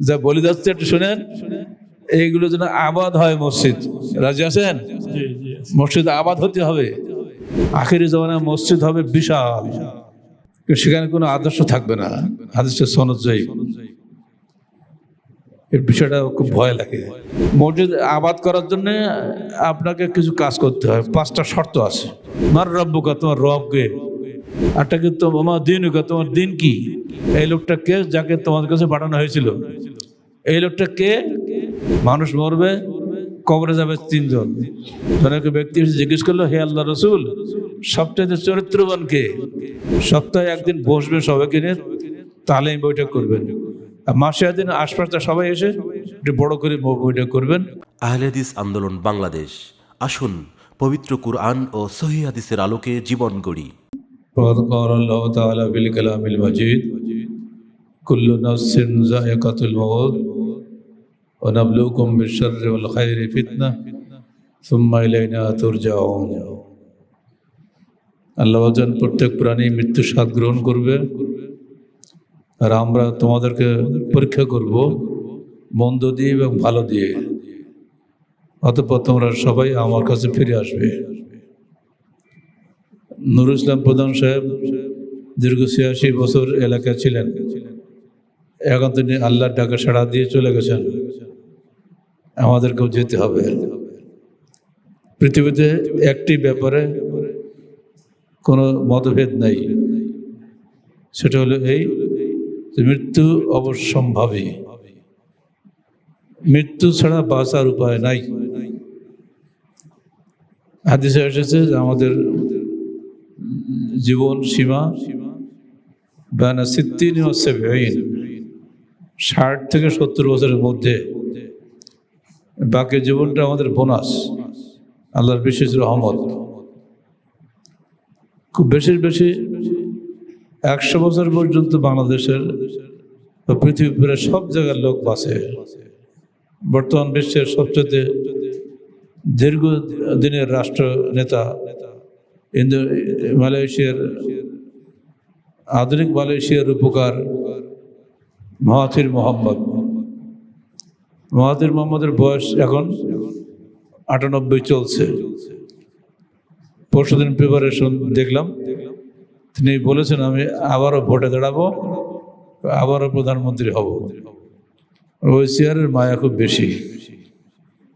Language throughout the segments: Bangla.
যা বলে যাচ্ছে একটু শুনেন। এইগুলো যেন আবাদ হয় মসজিদ। রাজি আছেন? মসজিদ আবাদ হতে হবে। আখেরি জমানায় মসজিদ হবে বিশাল। সেখানে কোনো আদর্শ থাকবে না। আদর্শ সনজয়ী এই বিষয়টা খুব ভয় লাগে। মসজিদ আবাদ করার জন্য আপনাকে কিছু কাজ করতে হয়। পাঁচটা শর্ত আছে। মার রব্বকা তোমার রবকে। আরটা কিন্তু আমার দিন তোমার দিন কি? এই লোকটা কে যাকে তোমাদের কাছে পাঠানো হয়েছিল? এই লোকটা কে? মানুষ মরবে, কবরে যাবে তিনজন। অনেক ব্যক্তি জিজ্ঞেস করল, হে আল্লাহ রসুল সপ্তাহে চরিত্রবান কে? সপ্তাহে একদিন বসবে সবাইকে নিয়ে, তাহলে বৈঠক করবেন। মাসে একদিন আশপাশটা সবাই এসে একটু বড় করে বৈঠক করবেন। আহলেদিস আন্দোলন বাংলাদেশ। আসুন, পবিত্র কুরআন ও সহি হাদিসের আলোকে জীবন গড়ি। وقد قال الله تعالى في الكلام المجيد كل نفس ذائقة الموت ونبلوكم بالشر والخير فتنة ثم إلينا ترجعون আল্লাহ বলছেন প্রত্যেক প্রাণী মৃত্যু স্বাদ গ্রহণ করবে আর আমরা তোমাদেরকে পরীক্ষা করব মন্দ দিয়ে এবং ভালো দিয়ে অতঃপর তোমরা সবাই আমার কাছে ফিরে আসবে নুরুল ইসলাম প্রধান সাহেব দীর্ঘ ছিয়াশি বছর এলাকায় ছিলেন। এখন তিনি আল্লাহর ডাকে সাড়া দিয়ে চলে গেছেন। আমাদেরকেও যেতে হবে। পৃথিবীতে একটি ব্যাপারে কোনো মতভেদ নাই। সেটা হলো এই মৃত্যু অবশ্যম্ভাবী। মৃত্যু ছাড়া বাঁচার উপায় নাই। হাদিসে এসেছে যে আমাদের জীবন সীমা বানা সিদ্দিন হচ্ছে ভেইন ষাট থেকে সত্তর বছরের মধ্যে। বাকি জীবনটা আমাদের বোনাস, আল্লাহর বিশেষ রহমত। খুব বেশি বেশি একশো বছর পর্যন্ত বাংলাদেশের পৃথিবীর প্রায় সব জায়গার লোক বাঁচে। বর্তমান বিশ্বের সবচেয়ে দীর্ঘ দিনের রাষ্ট্র নেতা ইন্দো মালয়েশিয়ার আধুনিক মালয়েশিয়ার উপকার মহাথির মোহাম্মদ মহাথির মোহাম্মদের বয়স এখন আটানব্বই চলছে পরশুদিন প্রিপারেশন দেখলাম তিনি বলেছেন আমি আবারও ভোটে দাঁড়াবো আবারও প্রধানমন্ত্রী হব ওই চেয়ারের মায়া খুব বেশি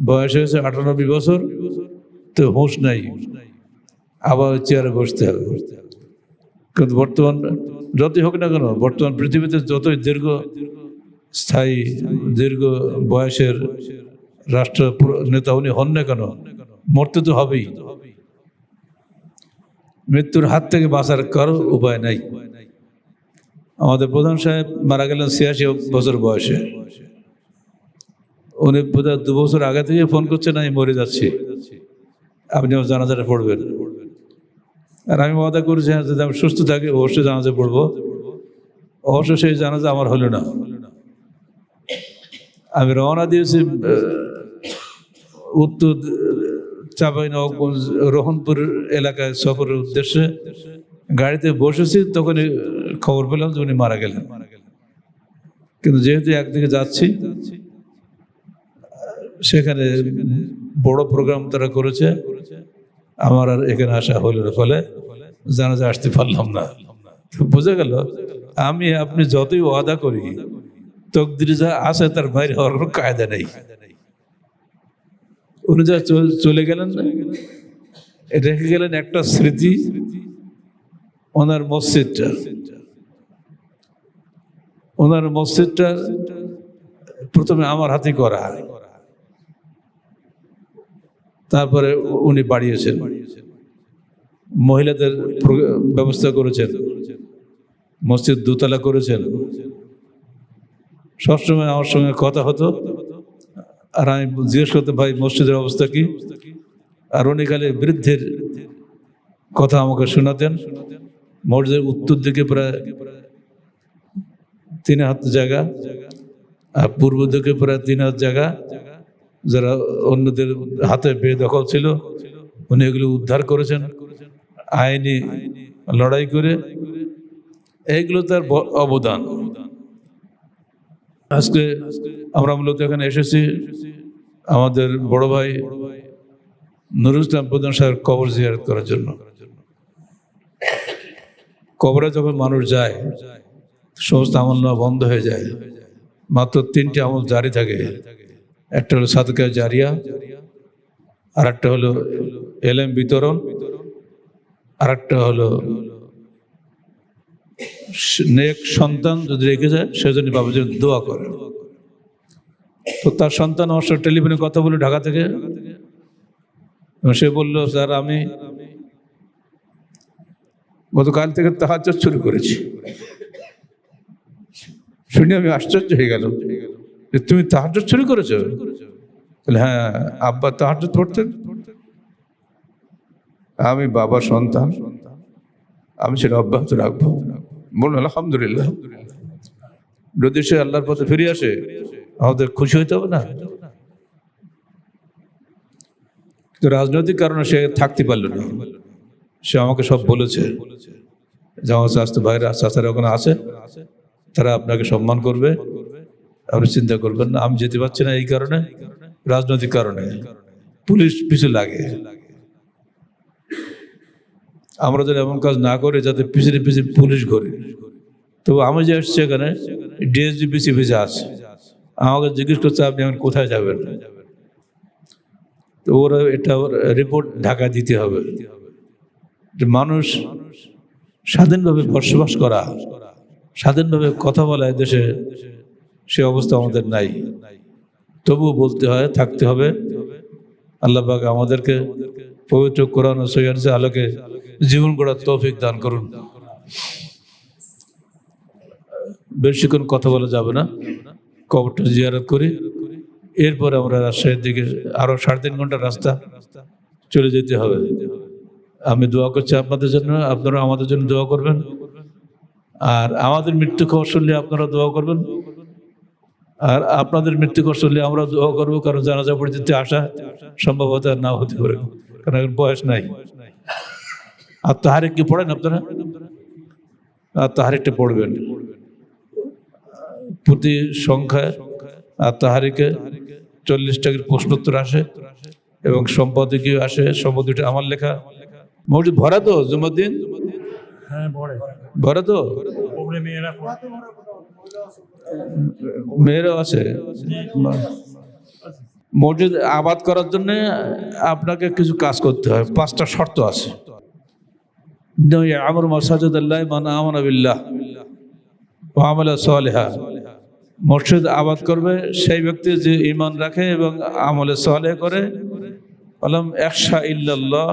বয়স হয়েছে আটানব্বই বছর তো হুঁশ নাই আবার চেয়ারে বসতে হবে। কিন্তু বর্তমান, যতই হোক না কেন, বর্তমান পৃথিবীতে যতই দীর্ঘ স্থায়ী, দীর্ঘ বয়সের রাষ্ট্র নেতা উনি হন না কেন, মরতে তো হবেই। মৃত্যুর হাত থেকে বাঁচার কারও উপায় নাই। আমাদের প্রধান সাহেব মারা গেলেন ছিয়াশি বছর বয়সে। উনি বোধহয় দু বছর আগে থেকে ফোন করছেন, আমি মরে যাচ্ছি। আপনি আমার জানাজাটা পড়বেন। আর আমি ওয়াদা করেছি যদি আমি সুস্থ থাকি, অবশ্যই জানাজে পড়ব। অবশ্য সেই জানাজা আমার হলো না। আমি রওনা দিয়েছি উত্তর চাপাই নবাবগঞ্জ, রোহনপুর এলাকায় সফরের উদ্দেশ্যে গাড়িতে বসেছি, তখনই খবর পেলাম যে উনি মারা গেলেন। কিন্তু যেহেতু একদিকে যাচ্ছি, সেখানে বড় প্রোগ্রাম তারা করেছে। আমার আর এখানে আসা হলো না। ফলে জানাজা আসতে পারলাম না। বোঝা গেল? আমি, আপনি যতই ওয়াদা করি, তকদির যা আছে তার বাইরে হওয়ার কোনো কায়দা নেই। উনি যা চল- চলে গেলেন রেখে গেলেন একটা স্মৃতি, ওনার মসজিদটা। ওনার মসজিদটা প্রথমে আমার হাতে করা। তারপরে উনি বাড়িয়েছেন। মহিলাদের ব্যবস্থা করেছেন। মসজিদ দোতলা করেছেন। সবসময় আমার সঙ্গে কথা হতো। আর আমি জিজ্ঞেস করতাম ভাই, মসজিদের অবস্থা কি? আর উনি খালি বৃদ্ধের কথা আমাকে শোনাতেন। মসজিদের উত্তর দিকে প্রায় তিন হাত জায়গা, আর পূর্ব দিকে প্রায় তিন হাত জায়গা। যারা অন্যদের হাতে বেদখল ছিল, উনি এগুলো উদ্ধার করেছেন, আইনি লড়াই করে। এইগুলো তার অবদান। আজকে আমরা মূলত এখানে এসেছি আমাদের বড় ভাই নুরুল ইসলাম প্রধান সাহেব কবর জিয়ারত করার জন্য। কবরে যখন মানুষ যায়, সমস্ত আমল বন্ধ হয়ে যায়, মাত্র তিনটি আমল জারি থাকে। একটা হলো সাদকা জারিয়া আর একটা হলো এলএম বিতরণ আর একটা হলো নেক সন্তান যদি রেখে যায়, সেজন্য বাবা যেন দোয়া করে তো তার সন্তান সাথে টেলিফোনে কথা বলে ঢাকা থেকে। সে বলল, স্যার, আমি গতকাল থেকে তাহাজ শুরু করেছি। শুনে আমি আশ্চর্য হয়ে গেল তুমি তাহাজ শুরু করেছ? বলে, হ্যাঁ আব্বা তাহাজ পড়তেন। আমি বাবার সন্তান। আমি সেটা অব্যাহত রাখব। বলুন আলহামদুলিল্লাহ। যদি সে আল্লাহর পথে ফিরে আসে আমাদের খুশি হইতে হবে না? কিন্তু রাজনৈতিক কারণে সে থাকতে পারল না। সে আমাকে সব বলেছে। যে আমার স্বাস্থ্য ভাইরা চাচারা ওখানে আছে। তারা আপনাকে সম্মান করবে। আপনি চিন্তা করবেন না, আমি যেতে পারছি না এই কারণে, রাজনৈতিক কারণে। পুলিশ পিছু লাগে। আমরা যেন এমন কাজ না করে যাতে পিছনে পিছনে পুলিশ ঘরে। তো আমি যে আসছি এখানে ডিএসজি পিসি ভিসা আছে। আমাকে জিজ্ঞেস করছে, আপনি এখন কোথায় যাবেন? তো ওরা এটা রিপোর্ট ঢাকা দিতে হবে। মানুষ স্বাধীনভাবে বসবাস করা, স্বাধীনভাবে কথা বলা দেশে সে অবস্থা আমাদের নাই। তবুও বলতে হয়, থাকতে হবে। আল্লাহ পাক আমাদেরকে পবিত্র কোরআন ও সৈয়াদের আলোকে জীবন গড়ার তৌফিক দান করুন। বেশিক্ষণ কথা বলা যাবে না। কবরটা জিয়ারত করি। এরপরে আমরা রাজশাহীর দিকে আরও সাড়ে তিন ঘণ্টা রাস্তা চলে যেতে হবে। আমি দোয়া করছি আপনাদের জন্য, আপনারা আমাদের জন্য দোয়া করবেন। আর আমাদের মৃত্যু খবর শুনলে আপনারা দোয়া করবেন। আর আপনাদের মৃত্যু খবর শুনলে আমরা দোয়া করব কারণ জানাজা পরিচিতি আসা সম্ভবত না হতে পারে কারণ এখন বয়স নাই আর তাহারে কি পড়েন আপনারা আর তাহারিকটা পড়বেন প্রতি সংখ্যায় আর তাহারিকে চল্লিশ টাকার প্রশ্নোত্তর আসে এবং সম্পাদকীয় আসে সম্পাদকীয়টা আমার লেখা মসজিদ ভরা তো জুমুদ্দিন হ্যাঁ পড়ে ভরা তো। মেয়েরাও আছে? মসজিদ আবাদ করার জন্য আপনাকে কিছু কাজ করতে হয়। পাঁচটা শর্ত আছে। আমর মসাজদ আল্লাহ, মান আমন বিল্লাহ ও আমলা সালেহা। মসজিদ আবাদ করবে, সেই ব্যক্তি যে ইমান রাখে এবং আমলে সালেহ করে। আলম একশা ইল্লাল্লাহ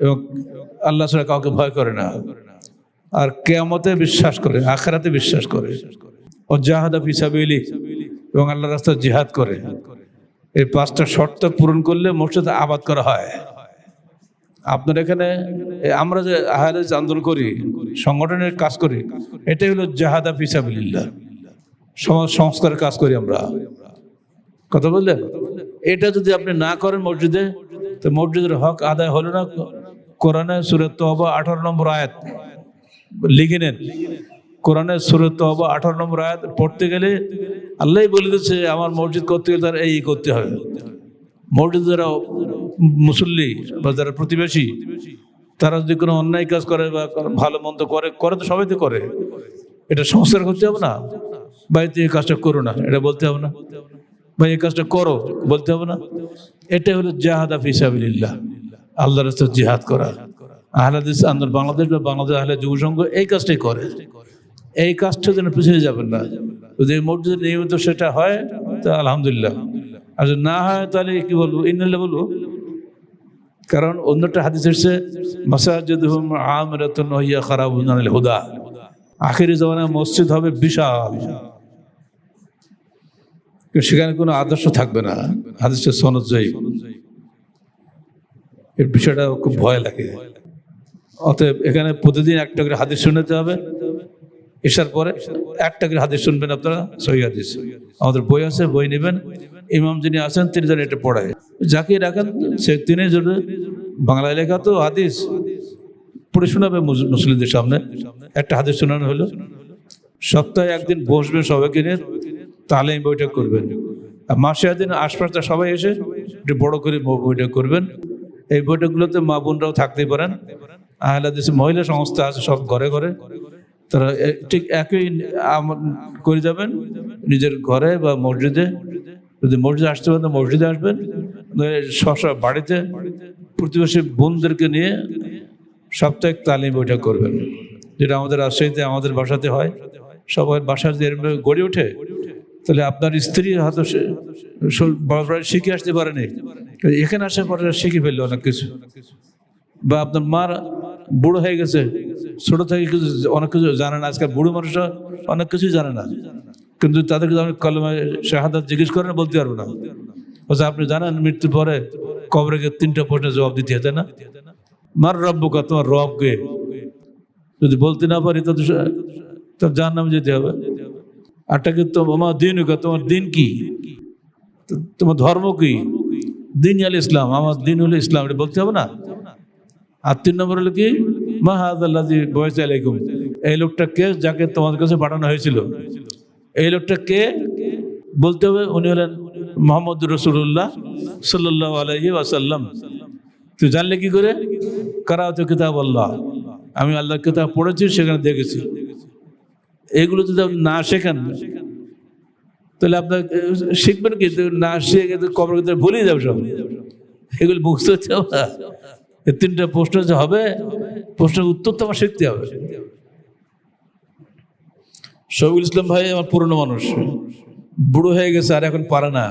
এবং আল্লাহ ছাড়া কাউকে ভয় করে না। আর কেয়ামতে বিশ্বাস করে, আখেরাতে বিশ্বাস করে। ও জাহাদা এবং আল্লাহ রাস্তায় জিহাদ করে। এই পাঁচটা শর্ত পূরণ করলে মসজিদ আবাদ করা হয়। আপনার এখানে আমরা যে আহারে আন্দোলন করি, সংগঠনের কাজ করি, এটাই হলো জাহাদা ফিসাবিল্লাহ সমাজ সংস্কারের কাজ করি আমরা। কথা বললেন? এটা যদি আপনি না করেন মসজিদে, তো মসজিদের হক আদায় হলো না। কোরআনে সুরে তহবা আঠারো নম্বর আয়াত, লিখে নেন। কোরআনের সুরে তহবা আঠারো নম্বর আয়াত পড়তে গেলে আল্লাহ বলে দিচ্ছে আমার মসজিদ করতে গেলে তার এই করতে হবে। মসজিদ যারা মুসল্লি বা যারা প্রতিবেশী, তারা যদি কোনো অন্যায় কাজ করে বা ভালো মন্দ করে করে তো সবাই তো করে। এটা সংস্কার করতে হবে না। তুই এই কাজটা করো না, এটা বলতে হবে না। বা এই কাজটা করো, বলতে হবে না। এটা হলো জাহাদা ফিসাবিল্লাহ আল্লাহ রাস্তায় জিহাদ করা। আহলাদিস আন্দোলন বাংলাদেশ বা বাংলাদেশ আহলে যুব সংঘ এই কাজটাই করে। এই কাজটা যেন পিছিয়ে যাবেন না। যদি মসজিদে নিয়মিত সেটা হয়, তা আলহামদুলিল্লাহ। আর যদি না হয়, তাহলে কি বলব? ইন্নাল্লাহ বলব। কারণ অন্যটা হাদিস এসছে মাসাজিদ হুম আমরাতুন খারাবুন আনিল হুদা। আখেরি জমানায় মসজিদ হবে বিশাল। সেখানে কোনো আদর্শ থাকবে না। হাদিসের সনদ জয়ী এই বিষয়টা খুব ভয় লাগে। অতএব এখানে প্রতিদিন একটা করে হাদিস শুনতে হবে। এসার পরে একটা করে হাদিস শুনবেন আপনারা, সহি হাদিস। আমাদের বই আছে, বই নেবেন। ইমাম যিনি আছেন, তিনি যেন এটা পড়ায়। যাকে রাখেন, সে তিনি যদি বাংলা লেখা তো হাদিস, পড়ে শোনাবে মুসলিমদের সামনে। একটা হাদিস শোনানো হলো, সপ্তাহে একদিন বসবেন সবাইকে নিয়ে তালিম বৈঠক করবেন। মাসে একদিন আশপাশটা সবাই এসে একটু বড় করে বৈঠক করবেন। এই বৈঠকগুলোতে মা বোনরাও থাকতে পারেন। আহলা মহিলা সংস্থা আছে, সব ঘরে ঘরে। তারা ঠিক একই করে যাবেন নিজের ঘরে বা মসজিদে। যদি মসজিদে আসতে পারেন মসজিদে আসবেন। স্ব বাড়িতে প্রতিবেশী বোনদেরকে নিয়ে সাপ্তাহিক তালিম বৈঠক করবেন। যেটা আমাদের রাজশাহীতে, আমাদের বাসাতে হয়। সবার বাসা যদি গড়ে ওঠে, তাহলে আপনার স্ত্রী হয়তো বাবার শিখে আসতে পারেনি। এখানে আসার পরে শিখে ফেলল অনেক কিছু। বা আপনার মার বুড়ো হয়ে গেছে ছোট থেকে কিছু অনেক কিছু জানে না, আজকাল বুড়ো মানুষরা অনেক কিছুই জানে না। কিন্তু তাদেরকে যখন কলমে শাহাদাত জিজ্ঞেস করেন বলতে পারব না। বলছে আপনি জানেন, মৃত্যুর পরে কবরে গিয়ে তিনটা প্রশ্নের জবাব দিতে তাই না? মার রব্বকা, তোমার রবকে। যদি বলতে না পারি তো তার যার নামে যেতে হবে। আরটাকে তো আমার দিন তোমার দিন কি? তোমার ধর্ম কি? দিন আল ইসলাম, আমার দিন হলো ইসলাম, এটা বলতে হবে না? আর তিন নম্বর হলো কি? মাহাদি বয়স আলাইকুম। এই লোকটা কে? যাকে তোমাদের কাছে পাঠানো হয়েছিল। এই লোকটা কে? বলতে হবে, উনি হলেন মোহাম্মদ রসুল্লাহ সাল্লাহ আলহি ওয়াসাল্লাম। তুই জানলে কি করে? কারাতে কিতাব আল্লাহ আমি আল্লাহর কিতাব পড়েছি, সেখানে দেখেছি। এগুলো যদি আপনি না শেখান, তাহলে আপনার শিখবেন কি? না শিখে কবর ভুলেই যাবে সব। এগুলো বুঝতে হচ্ছে এই তিনটা প্রশ্ন যে হবে প্রশ্নের উত্তর তো আমার শিখতে হবে। শহীদুল ইসলাম ভাই আমার পুরনো মানুষ বুড়ো হয়ে গেছে আর এখন পারে না।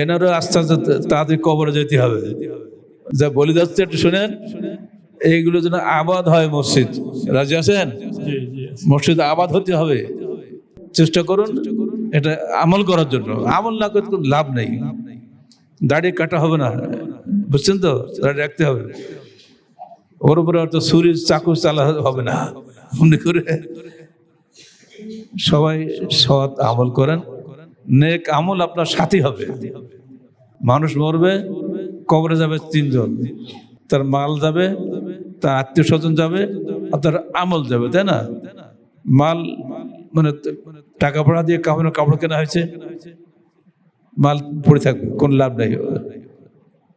এনারও আস্তে আস্তে তাড়াতাড়ি কবরে যেতে হবে। যা বলে যাচ্ছে একটু শুনেন এইগুলো যেন আবাদ হয় মসজিদ। রাজি আছেন? মসজিদ আবাদ হতে হবে। চেষ্টা করুন এটা আমল করার জন্য। আমল না করতে কোনো লাভ নেই। দাড়ি কাটা হবে না। বুঝছেন তো? রাখতে হবে। ওর উপরে হয়তো ছুরি চাকু চালা হবে না। মনে করে। সবাই সৎ আমল করেন। নেক আমল আপনার সাথী হবে। মানুষ মরবে, কবরে যাবে তিনজন। তার মাল যাবে, তার আত্মীয় স্বজন যাবে, আর তার আমল যাবে, তাই না? মাল মানে টাকা পড়া দিয়ে কাপড় কাপড় কেনা হয়েছে। মাল পড়ে থাকবে, কোনো লাভ নাই।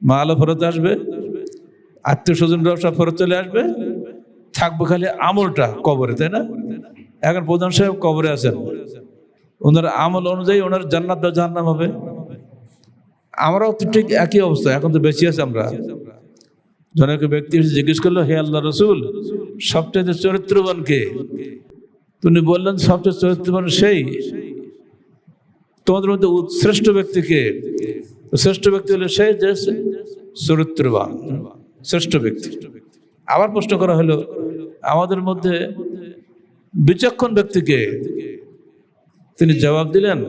মালও ফেরত আসবে, আত্মীয় স্বজনরাও সব ফেরত চলে আসবে। থাকবে খালি আমলটা কবরে, তাই না? এখন প্রধান সাহেব কবরে আছেন। ওনার আমল অনুযায়ী ওনার জান্নাত বা জাহান্নাম হবে। আমরাও তো ঠিক একই অবস্থা, এখন তো বেশি আছে আমরা। জনক ব্যক্তি এসে জিজ্ঞেস করল, হে আল্লাহ রসুল সবচেয়ে চরিত্রবান কে? তুমি বললেন, সবচেয়ে চরিত্রবান সেই। তোমাদের মধ্যে উৎ- শ্রেষ্ঠ ব্যক্তি কে? শ্রেষ্ঠ ব্যক্তি হলো সেই যে চরিত্রবান, শ্রেষ্ঠ ব্যক্তি। আবার প্রশ্ন করা হলো, আমাদের মধ্যে বিচক্ষণ ব্যক্তিকে তিনি জবাব দিলেন,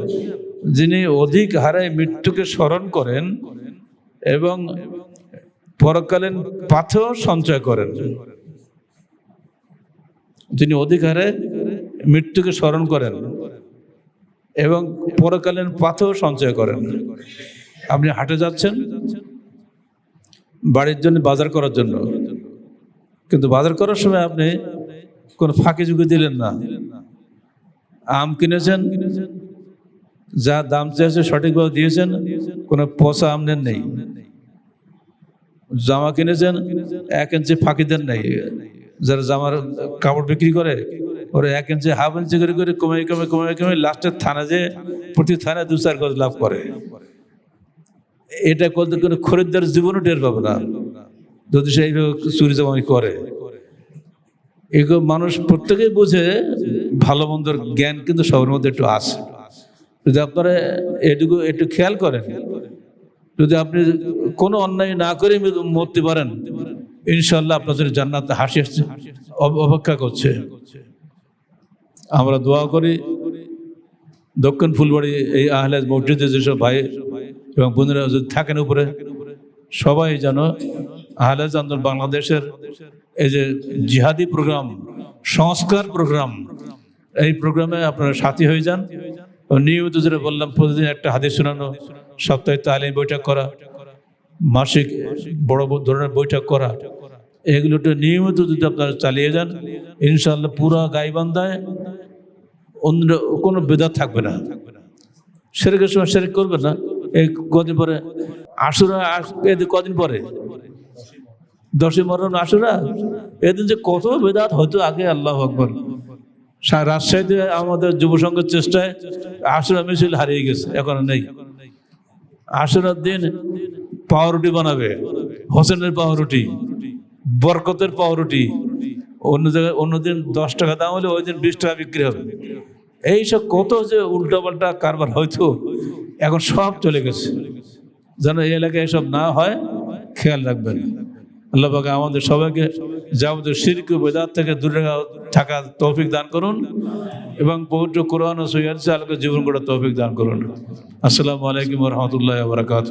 যিনি অধিক হারে মৃত্যুকে স্মরণ করেন এবং পরকালীন পাথেও সঞ্চয় করেন। যিনি অধিক হারে মৃত্যুকে স্মরণ করেন এবং পরকালীন পাথেও সঞ্চয় করেন। আপনি হাটে যাচ্ছেন? বাড়ির জন্য, বাজার করার জন্য। কিন্তু বাজার করার সময় আপনি কোনো ফাঁকি ঝুঁকি দিলেন না। আম কিনেছেন, যা দাম চেয়েছে সঠিকভাবে দিয়েছেন, কোনো পচা আম নেন নেই। জামা কিনেছেন, এক ইঞ্চি ফাঁকি দেন নেই। যারা জামার কাপড় বিক্রি করে, ওরা এক ইঞ্চি, হাফ ইঞ্চি করে করে কমে কমে কমে কমে লাস্টের থানা যে প্রতি থানায় দু চার গজ লাভ করে। এটা করতে কোনো খরিদ্দার জীবনও টের পাবে না। যদি সে এইভাবে চুরি জামাই করে। এগুলো মানুষ প্রত্যেকেই বুঝে, ভালো মন্দর জ্ঞান কিন্তু সবার মধ্যে একটু আছে। যদি আপনারা এটুকু একটু খেয়াল করেন, যদি আপনি কোনো অন্যায় না করে মরতে পারেন ইনশাল্লাহ আপনাদের জান্নাতে হাসি হাসি অপেক্ষা করছে। আমরা দোয়া করি, দক্ষিণ ফুলবাড়ি এই আহলে মসজিদে যেসব ভাই এবং বোনেরা যদি থাকেন উপরে, সবাই যেন আহলে আন্দোলন বাংলাদেশের এই যে জিহাদি প্রোগ্রাম, সংস্কার প্রোগ্রাম, এই প্রোগ্রামে আপনারা সাথী হয়ে যান। নিয়মিত যেটা বললাম, প্রতিদিন একটা হাদিস শোনানো, সপ্তাহে তালিম বৈঠক করা, মাসিক বড় ধরনের বৈঠক করা এগুলোটা নিয়মিত যদি আপনারা চালিয়ে যান ইনশাল্লাহ পুরো গাইবান্ধায় অন্য কোনো বেদাত থাকবে না। সেরেকের সময় সেরেক করবে না। এই কদিন পরে আশুরা আস- এদিন কদিন পরে? দশই মরণ আশুরা? এদিন যে কত বেদাত হয়তো আগে আল্লাহ আকবর। রাজশাহীতে আমাদের যুব সংঘের চেষ্টায় আশুরা মিছিল হারিয়ে গেছে, এখন নেই। আশুরার দিন পাউরুটি বানাবে, হোসেনের পাউরুটি, বরকতের পাউরুটি। অন্য জায়গায় অন্যদিন দশ টাকা দাম হলে ওই দিন বিশ টাকা বিক্রি হবে। এইসব কত যে উল্টাপাল্টা কারবার হয়তো এখন সব চলে গেছে। যেন এই এলাকায় এসব না হয়, খেয়াল রাখবেন। আল্লাহ পাকে আমাদের সবাইকে যাবতীয় শিরক বেদার থেকে দূরে থাকা তৌফিক দান করুন এবং পবিত্র কোরআন ও সৈয়াদ আলোকে জীবন গড়া তৌফিক দান করুন। আসসালামু আলাইকুম রহমতুল্লাহ বারকাত